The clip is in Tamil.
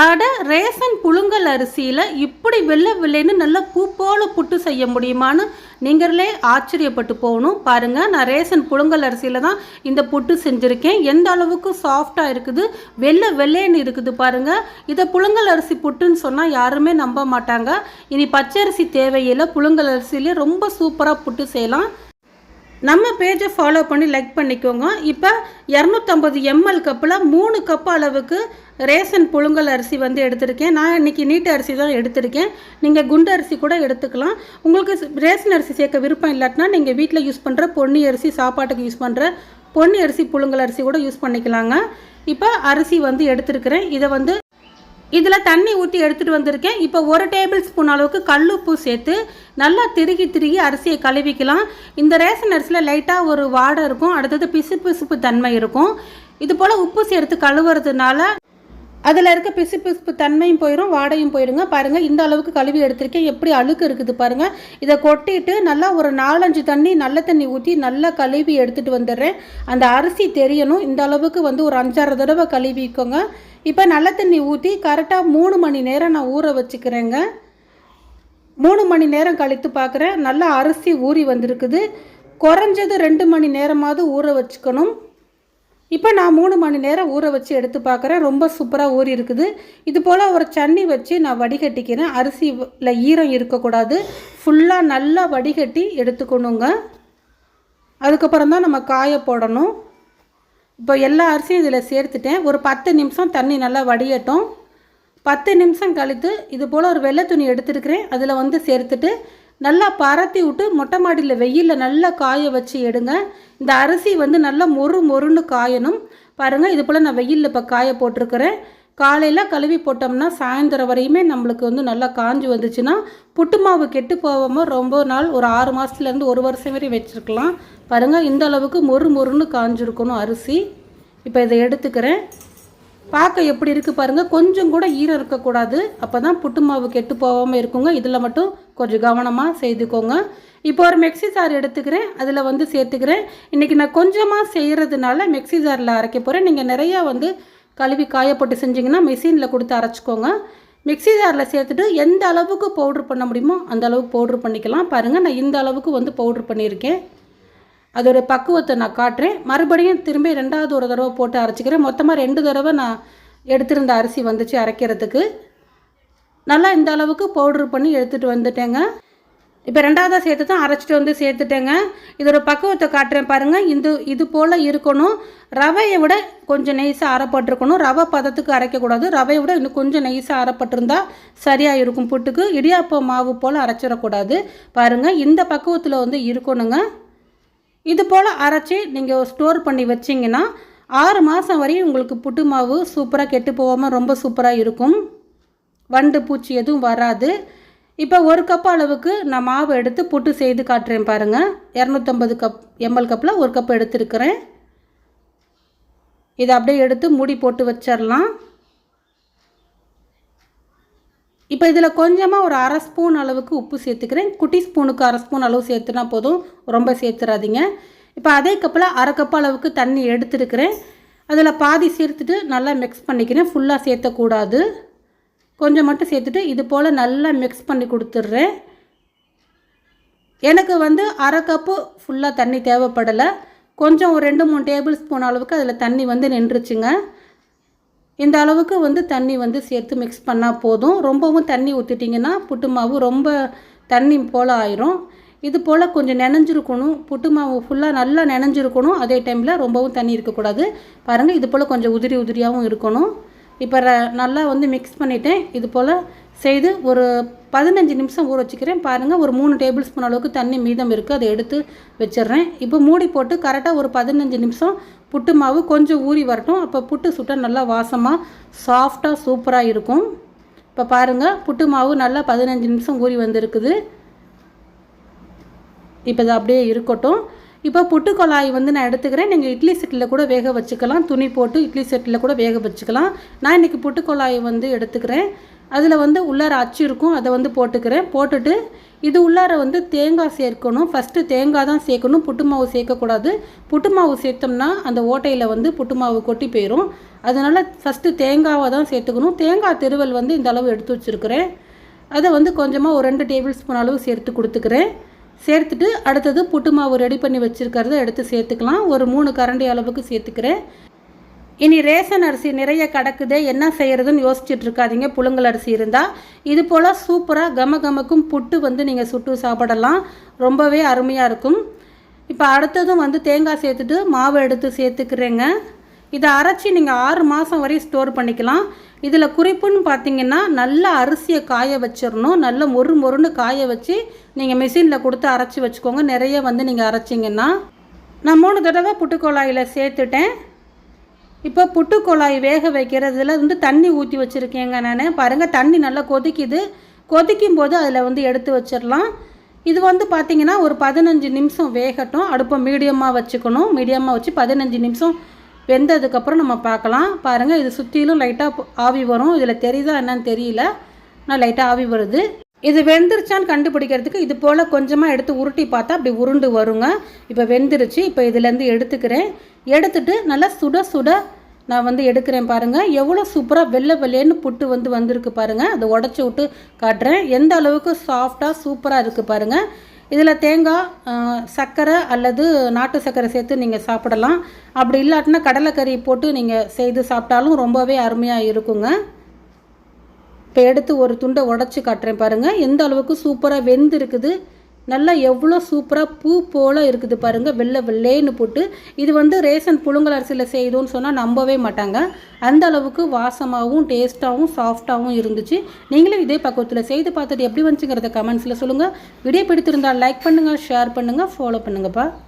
அட ரேசன் புழுங்கல் அரிசியில் இப்படி வெள்ளை வெள்ளைன்னு நல்லா பூ போல புட்டு செய்ய முடியுமான்னு நீங்களே ஆச்சரியப்பட்டு போகணும். பாருங்கள் நான் ரேசன் புழுங்கல் அரிசியில் தான் இந்த புட்டு செஞ்சுருக்கேன். எந்த அளவுக்கு சாஃப்டாக இருக்குது வெள்ளை வெள்ளைன்னு இருக்குது பாருங்கள் இதை புழுங்கல் அரிசி புட்டுன்னு சொன்னால் யாருமே நம்ப மாட்டாங்க. இனி பச்சரிசி தேவையில்லை புழுங்கல் அரிசியிலே ரொம்ப சூப்பராக புட்டு செய்யலாம். நம்ம பேஜை ஃபாலோ பண்ணி லைக் பண்ணிக்கோங்க. இப்போ இரநூத்தம்பது எம்எல் கப்பில் மூணு கப் அளவுக்கு ரேஷன் புழுங்கல் அரிசி வந்து எடுத்திருக்கேன். நான் இன்றைக்கி நீட்டு அரிசி தான் எடுத்திருக்கேன். நீங்கள் குண்டு அரிசி கூட எடுத்துக்கலாம். உங்களுக்கு ரேஷன் அரிசி சேர்க்க விருப்பம் இல்லாட்டினா நீங்கள் வீட்டில் யூஸ் பண்ணுற பொன்னி அரிசி சாப்பாட்டுக்கு யூஸ் பண்ணுற பொன்னி அரிசி புழுங்கல் அரிசி கூட யூஸ் பண்ணிக்கலாங்க. இப்போ அரிசி வந்து எடுத்திருக்கிறேன். இதை வந்து இதில் தண்ணி ஊற்றி எடுத்துகிட்டு வந்திருக்கேன். இப்போ ஒரு டேபிள் ஸ்பூன் அளவுக்கு கல்லுப்பு சேர்த்து நல்லா திருகி திருகி அரிசியை கழுவிக்கலாம். இந்த ரேஷன் அரிசியில் லைட்டாக ஒரு வாடை இருக்கும். அடுத்தது பிசு பிசுப்பு தன்மை இருக்கும். இது போல் உப்பு சேர்த்து கழுவுறதுனால அதில் இருக்க பிசு பிசுப்பு தன்மையும் போயிடும் வாடையும் போயிடுங்க. பாருங்கள் இந்த அளவுக்கு கழுவி எடுத்திருக்கேன். எப்படி அழுக்கு இருக்குது பாருங்கள் இதை கொட்டிட்டு நல்லா ஒரு நாலஞ்சு தண்ணி நல்ல தண்ணி ஊற்றி நல்லா கழுவி எடுத்துகிட்டு வந்துடுறேன். அந்த அரிசி தெரியணும். இந்த அளவுக்கு வந்து ஒரு அஞ்சாறு தடவை கழுவிக்கோங்க. இப்போ நல்ல தண்ணி ஊற்றி கரெக்டாக மூணு மணி நேரம் நான் ஊற வச்சுக்கிறேங்க. மூணு மணி நேரம் கழித்து பார்க்குறேன் நல்லா அரிசி ஊறி வந்திருக்குது. குறைஞ்சது ரெண்டு மணி நேரமாவது ஊற வச்சுக்கணும். இப்போ நான் மூணு மணி நேரம் ஊற வச்சு எடுத்து பார்க்குறேன். ரொம்ப சூப்பராக ஊறி இருக்குது. இது போல் ஒரு சன்னி வச்சு நான் வடிகட்டிக்கிறேன். அரிசியில் ஈரம் இருக்கக்கூடாது. ஃபுல்லாக நல்லா வடிகட்டி எடுத்துக்கணுங்க. அதுக்கப்புறம் தான் நம்ம காய போடணும். இப்போ எல்லா அரிசியும் இதில் சேர்த்துட்டேன். ஒரு பத்து நிமிஷம் தண்ணி நல்லா வடியட்டும். பத்து நிமிஷம் கழித்து இது போல் ஒரு வெள்ளை துணி எடுத்துருக்கிறேன். அதில் வந்து சேர்த்துட்டு நல்லா பரத்தி விட்டு மொட்டை மாடியில் வெயிலில் நல்லா காய வச்சு எடுங்க. இந்த அரிசி வந்து நல்லா மொறு மொறுன்னு காயணும். பாருங்கள் இது போல் நான் வெயிலில் இப்போ காய போட்டிருக்கிறேன். காலையில் கழுவி போட்டோம்னா சாயந்தரம் வரையுமே நம்மளுக்கு வந்து நல்லா காஞ்சி வந்துச்சுன்னா புட்டு மாவு கெட்டு போகாமல் ரொம்ப நாள் ஒரு ஆறு மாதத்துலேருந்து ஒரு வருஷம் வரையும் வச்சுருக்கலாம். பாருங்கள் இந்த அளவுக்கு மொறு மொறுன்னு காஞ்சிருக்கணும் அரிசி. இப்போ இதை எடுத்துக்கிறேன். பார்க்க எப்படி இருக்குது பாருங்கள் கொஞ்சம் கூட ஈரம் இருக்கக்கூடாது. அப்போ தான் புட்டு மாவு கெட்டு போகாமல் இருக்குங்க. இதில் மட்டும் கொஞ்சம் கவனமாக செய்துக்கோங்க. இப்போ ஒரு மிக்ஸி ஜார் எடுத்துக்கிறேன். அதில் வந்து சேர்த்துக்கிறேன். இன்றைக்கி நான் கொஞ்சமாக செய்கிறதுனால மிக்ஸி ஜாரில் அரைக்க போகிறேன் நீங்கள் நிறையா வந்து கழுவி காயப்போட்டு செஞ்சிங்கன்னா மிஷினில் கொடுத்து அரைச்சிக்கோங்க. மிக்ஸி ஜாரில் சேர்த்துட்டு எந்த அளவுக்கு பவுட்ரு பண்ண முடியுமோ அந்த அளவுக்கு பவுட்ரு பண்ணிக்கலாம். பாருங்கள் நான் இந்த அளவுக்கு வந்து பவுட்ரு பண்ணியிருக்கேன். அதோடய பக்குவத்தை நான் காட்டுறேன். மறுபடியும் திரும்பி ரெண்டாவது ஒரு தடவை போட்டு அரைச்சிக்கிறேன். மொத்தமாக ரெண்டு தடவை நான் எடுத்திருந்த அரிசி வந்துச்சு அரைக்கிறதுக்கு. நல்லா இந்த அளவுக்கு பவுட்ரு பண்ணி எடுத்துகிட்டு வந்துட்டேங்க. இப்போ ரெண்டாவதாக சேர்த்து தான் அரைச்சிட்டு வந்து சேர்த்துட்டேங்க. இதோட பக்குவத்தை காட்டுறேன் பாருங்கள் இந்த இது போல் இருக்கணும். ரவையை விட கொஞ்சம் நெய்ஸாக அரைப்பட்டிருக்கணும். ரவை பதத்துக்கு அரைக்கக்கூடாது. ரவையை விட இன்னும் கொஞ்சம் நெய்ஸாக அரைப்பட்டிருந்தா சரியாக இருக்கும் புட்டுக்கு. இடியாப்பம் மாவு போல் அரைச்சிடக்கூடாது. பாருங்கள் இந்த பக்குவத்தில் வந்து இருக்கணுங்க. இது போல் அரைச்சி நீங்கள் ஸ்டோர் பண்ணி வச்சிங்கன்னா ஆறு மாதம் வரையும் உங்களுக்கு புட்டு மாவு சூப்பராக கெட்டு போகாமல் ரொம்ப சூப்பராக இருக்கும். வண்டு பூச்சி எதுவும் வராது. இப்போ ஒரு கப் அளவுக்கு நான் மாவு எடுத்து புட்டு செய்து காட்டுறேன் பாருங்கள் இரநூத்தம்பது கப் எம்எல் கப்பில் ஒரு கப் எடுத்துருக்கிறேன். இதை அப்படியே எடுத்து மூடி போட்டு வச்சிடலாம். இப்போ இதில் கொஞ்சமாக ஒரு அரை ஸ்பூன் அளவுக்கு உப்பு சேர்த்துக்கிறேன். குட்டி ஸ்பூனுக்கு அரை ஸ்பூன் அளவு சேர்த்துனா போதும். ரொம்ப சேர்த்துறாதீங்க. இப்போ அதே கப்பில் அரை கப் அளவுக்கு தண்ணி எடுத்துருக்கிறேன். அதில் பாதி சேர்த்துட்டு நல்லா மிக்ஸ் பண்ணிக்கிறேன். ஃபுல்லாக சேர்த்தக்கூடாது. கொஞ்சம் மட்டும் சேர்த்துட்டு இது போல் நல்லா மிக்ஸ் பண்ணி கொடுத்துட்றேன். எனக்கு வந்து அரை கப்பு ஃபுல்லாக தண்ணி தேவைப்படலை. கொஞ்சம் ஒரு ரெண்டு மூணு டேபிள் ஸ்பூன் அளவுக்கு அதில் தண்ணி வந்து நின்றுச்சுங்க. இந்த அளவுக்கு வந்து தண்ணி வந்து சேர்த்து மிக்ஸ் பண்ணால் போதும். ரொம்பவும் தண்ணி ஊற்றிட்டிங்கன்னா புட்டு மாவு ரொம்ப தண்ணி போல் ஆயிரும். இது போல் கொஞ்சம் நினைஞ்சிருக்கணும். புட்டு மாவு ஃபுல்லாக நல்லா நினைஞ்சிருக்கணும். அதே டைமில் ரொம்பவும் தண்ணி இருக்கக்கூடாது. பாருங்கள் இது போல் கொஞ்சம் உதிரி உதிரியாகவும் இருக்கணும். இப்போ நல்லா வந்து மிக்ஸ் பண்ணிவிட்டேன் இது போல் செய்து ஒரு பதினஞ்சு நிமிஷம் ஊற வச்சுக்கிறேன். பாருங்கள் ஒரு மூணு டேபிள் ஸ்பூன் அளவுக்கு தண்ணி மீதம் இருக்குது அதை எடுத்து வச்சிடுறேன். இப்போ மூடி போட்டு கரெக்டாக ஒரு பதினஞ்சு நிமிஷம் புட்டு மாவு கொஞ்சம் ஊறி வரட்டும். அப்போ புட்டு சுட்டால் நல்லா வாசமாக சாஃப்டாக சூப்பராக இருக்கும். இப்போ பாருங்கள் புட்டு மாவு நல்லா பதினஞ்சு நிமிஷம் ஊறி வந்திருக்குது. இப்போ இது அப்படியே இருக்கட்டும். இப்போ புட்டு கொழாய் வந்து நான் எடுத்துக்கிறேன். நீங்கள் இட்லி செட்டில் கூட வேக வச்சுக்கலாம். துணி போட்டு இட்லி செட்டில் கூட வேக வச்சுக்கலாம். நான் இன்றைக்கி புட்டு கொழாயை வந்து எடுத்துக்கிறேன். அதில் வந்து உள்ளார அச்சு இருக்கும் அதை வந்து போட்டுக்கிறேன். போட்டுட்டு இது உள்ளார வந்து தேங்காய் சேர்க்கணும். ஃபஸ்ட்டு தேங்காய் தான் சேர்க்கணும். புட்டு மாவு சேர்க்கக்கூடாது. புட்டு மாவு சேர்த்தோம்னா அந்த ஓட்டையில் வந்து புட்டு மாவு கொட்டி போயிடும் அதனால் ஃபஸ்ட்டு தேங்காவை தான் சேர்த்துக்கணும். தேங்காய் திருவல் வந்து இந்த அளவு எடுத்து வச்சுருக்கிறேன். அதை வந்து கொஞ்சமாக ஒரு ரெண்டு டேபிள் ஸ்பூன் அளவு சேர்த்து கொடுத்துக்கிறேன். சேர்த்துட்டு அடுத்தது புட்டு மாவு ரெடி பண்ணி வச்சுருக்கிறத எடுத்து சேர்த்துக்கலாம். ஒரு மூணு கரண்டி அளவுக்கு சேர்த்துக்கிறேன். இனி ரேஷன் அரிசி நிறைய கிடக்குதே என்ன செய்கிறதுன்னு யோசிச்சுட்டு இருக்காதீங்க. புழுங்கல் அரிசி இருந்தால் இது போல் சூப்பராக கம கமக்கும் புட்டு வந்து நீங்கள் சுட்டு சாப்பிடலாம். ரொம்பவே அருமையாக இருக்கும். இப்போ அடுத்ததும் வந்து தேங்காய் சேர்த்துட்டு மாவு எடுத்து சேர்த்துக்கிறேங்க. இதை அரைச்சி நீங்கள் ஆறு மாதம் வரையும் ஸ்டோர் பண்ணிக்கலாம். இதில் குறிப்புன்னு பார்த்தீங்கன்னா நல்ல அரிசியை காய வச்சிடணும். நல்ல மொறு மொறுன்னு காய வச்சு நீங்கள் மிஷினில் கொடுத்து அரைச்சி வச்சுக்கோங்க. நிறைய வந்து நீங்கள் அரைச்சிங்கன்னா. நான் மூணு தடவை புட்டுக்கோளாயில் சேர்த்துட்டேன். இப்போ புட்டு குழாய் வேக வைக்கிறதுல வந்து தண்ணி ஊற்றி வச்சுருக்கேங்க நான். பாருங்கள் தண்ணி நல்லா கொதிக்குது. கொதிக்கும் போது அதில் வந்து எடுத்து வச்சிடலாம். இது வந்து பார்த்திங்கன்னா ஒரு பதினஞ்சு நிமிஷம் வேகட்டும். அடுப்பை மீடியமாக வச்சுக்கணும். மீடியமாக வச்சு பதினஞ்சு நிமிஷம் வெந்ததுக்கப்புறம் நம்ம பார்க்கலாம். பாருங்கள் இது சுற்றிலும் லைட்டாக ஆவி வரும். இதில் தெரியுதா என்னன்னு தெரியல. நான் லைட்டாக ஆவி வருது. இது வெந்துருச்சான்னு கண்டுபிடிக்கிறதுக்கு இது போல் கொஞ்சமாக எடுத்து உருட்டி பார்த்தா அப்படி உருண்டு வருங்க. இப்போ வெந்துருச்சு. இப்போ இதுலேருந்து எடுத்துக்கிறேன். எடுத்துட்டு நல்லா சுட சுட நான் வந்து எடுக்கிறேன் பாருங்கள் எவ்வளோ சூப்பராக வெள்ளை வெள்ளையன்னு புட்டு வந்து வந்திருக்கு பாருங்கள் அதை உடச்சி விட்டு காட்டுறேன். எந்த அளவுக்கு சாஃப்டாக சூப்பராக இருக்குது பாருங்கள் இதில் தேங்காய் சர்க்கரை அல்லது நாட்டு சர்க்கரை சேர்த்து நீங்கள் சாப்பிடலாம். அப்படி இல்லாட்டினா கடலைக்கறி போட்டு நீங்கள் செய்து சாப்பிட்டாலும் ரொம்பவே அருமையாக இருக்குங்க. இப்போ எடுத்து ஒரு துண்டை உடச்சி காட்டுறேன் பாருங்கள் எந்த அளவுக்கு சூப்பராக வெந்து இருக்குது நல்லா எவ்வளோ சூப்பராக பூ போல் இருக்குது பாருங்கள் வெள்ளை வெள்ளேன்னு போட்டு. இது வந்து ரேஷன் புழுங்கல் அரிசியில் செய்தோன்னு சொன்னால் நம்பவே மாட்டாங்க. அந்த அளவுக்கு வாசமாகவும் டேஸ்ட்டாகவும் சாஃப்டாகவும் இருந்துச்சு. நீங்களும் இதே பக்குவத்தில் செய்து பார்த்துட்டு எப்படி வந்துச்சுங்கிறத கமெண்ட்ஸில் சொல்லுங்கள் வீடியோ பிடித்திருந்தால் லைக் பண்ணுங்கள் ஷேர் பண்ணுங்கள் ஃபாலோ பண்ணுங்கப்பா.